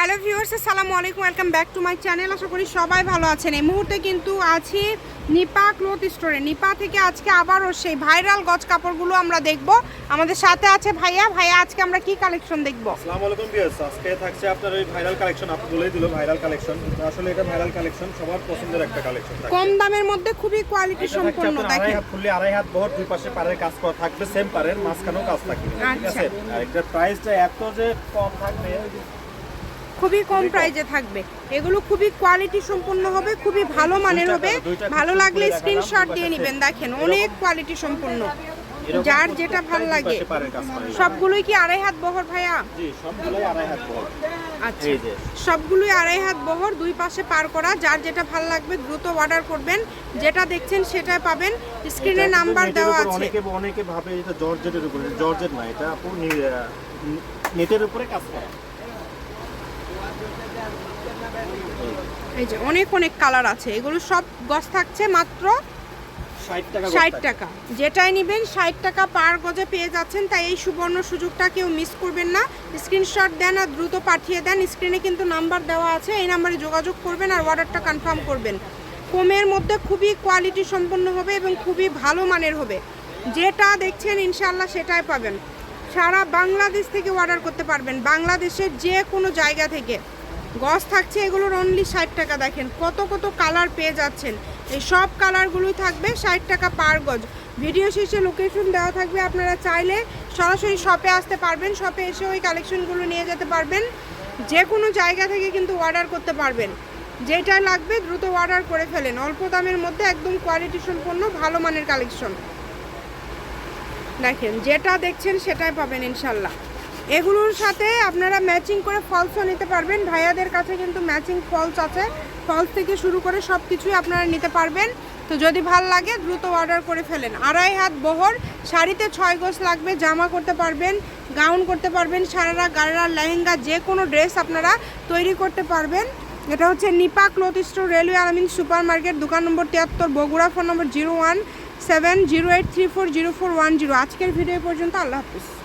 Hello viewers আসসালামু আলাইকুম welcome back to my channel. আশা করি সবাই ভালো আছেন। এই মুহূর্তে কিন্তু আছি নিপা ক্লথ স্টোরে। নিপা থেকে আজকে আবারও সেই ভাইরাল গজ কাপড়গুলো আমরা দেখব। আমাদের সাথে আছে ভাইয়া। ভাইয়া আজকে আমরা কি কালেকশন দেখব? আসসালামু আলাইকুম ভিউয়ার্স। আজকে থাকছে আপনার ওই ভাইরাল কালেকশন। আপনি বলেই দিল ভাইরাল কালেকশন। আসলে এটা ভাইরাল কালেকশন। সবার পছন্দের একটা কালেকশন কম দামের মধ্যে খুবই কোয়ালিটি এটা সম্পন্ন দেখেন। হাত ফুললি আড়াই হাত বহর দুই পাশে পাড়ের কাজ করা থাকবে সেম পাড়ের মাঝখানেও কাজ থাকবে। ঠিক আচ্ছা। আছে আর এটার প্রাইসটা এত যে কম থাকবে খুবই কম প্রাইজে থাকবে। এগুলো খুবই কোয়ালিটি সম্পন্ন হবে খুবই ভালো মানের হবে। ভালো লাগলে স্ক্রিনশট দিয়ে নেবেন। দেখেন অনেক কোয়ালিটি সম্পন্ন। যার যেটা ভালো লাগে। সবগুলোই কি আড়াই হাত বহর ভাইয়া? সবগুলোই আড়াই হাত বহর। আচ্ছা। সবগুলোই আড়াই হাত বহর দুই পাশে পার করা। যার যেটা ভালো লাগবে দ্রুত অর্ডার করবেন। যেটা দেখছেন সেটাই পাবেন। স্ক্রিনে নাম্বার দেওয়া আছে। অনেকে অনেকে ভাবে এটা জর্জেটের উপরে জর্জেট না এটা আপু নেটের উপরে কাজ করা। এই যে অনেক অনেক কালার আছে। এগুলো সব গজ থাকছে মাত্র ষাট টাকা যেটাই নেবেন ষাট টাকা পার গজে পেয়ে যাচ্ছেন তাই এই সুবর্ণ সুযোগটা কেউ মিস করবেন না। স্ক্রিনশট দেন আর দ্রুত পাঠিয়ে দেন। স্ক্রিনে কিন্তু নাম্বার দেওয়া আছে এই নাম্বারে যোগাযোগ করবেন আর অর্ডারটা কনফার্ম করবেন। কমের মধ্যে খুবই কোয়ালিটি সম্পন্ন হবে এবং খুবই ভালো মানের হবে। যেটা দেখছেন ইনশাল্লাহ সেটাই পাবেন। সারা বাংলাদেশ থেকে অর্ডার করতে পারবেন। বাংলাদেশের যে কোনো জায়গা থেকে। গজ থাকছে এগুলোর অনলি ষাট টাকা, দেখেন কত কত কালার পেয়ে যাচ্ছেন। এই সব কালারগুলোই থাকবে ষাট টাকা পার গজ। ভিডিও শেষে লোকেশন দেওয়া থাকবে, আপনারা চাইলে সরাসরি শপে আসতে পারবেন শপে এসে ওই কালেকশনগুলো নিয়ে যেতে পারবেন। যে কোনো জায়গা থেকে কিন্তু অর্ডার করতে পারবেন। যেটা লাগবে দ্রুত অর্ডার করে ফেলেন। অল্প দামের মধ্যে একদম কোয়ালিটি সম্পন্ন, ভালো মানের কালেকশন দেখেন, যেটা দেখছেন সেটাই পাবেন ইনশাল্লাহ। এগুলোর সাথে আপনারা ম্যাচিং করে ফলসও নিতে পারবেন। ভাইয়াদের কাছে কিন্তু ম্যাচিং ফলস আছে। ফলস থেকে শুরু করে সব কিছুই আপনারা নিতে পারবেন। তো যদি ভালো লাগে, দ্রুত অর্ডার করে ফেলেন। আড়াই হাত বহর, শাড়িতে ছয় গোছ লাগবে, জামা করতে পারবেন গাউন করতে পারবেন, সারারা গাড়া লেহেঙ্গা, যে কোনো ড্রেস আপনারা তৈরি করতে পারবেন। এটা হচ্ছে Nipa cloth store, railway Alamin super market দোকান নম্বর তিয়াত্তর, Bogura phone number zero one seven zero eight three four zero four one zero. আজকের ভিডিও পর্যন্ত আল্লাহ হাফিজ।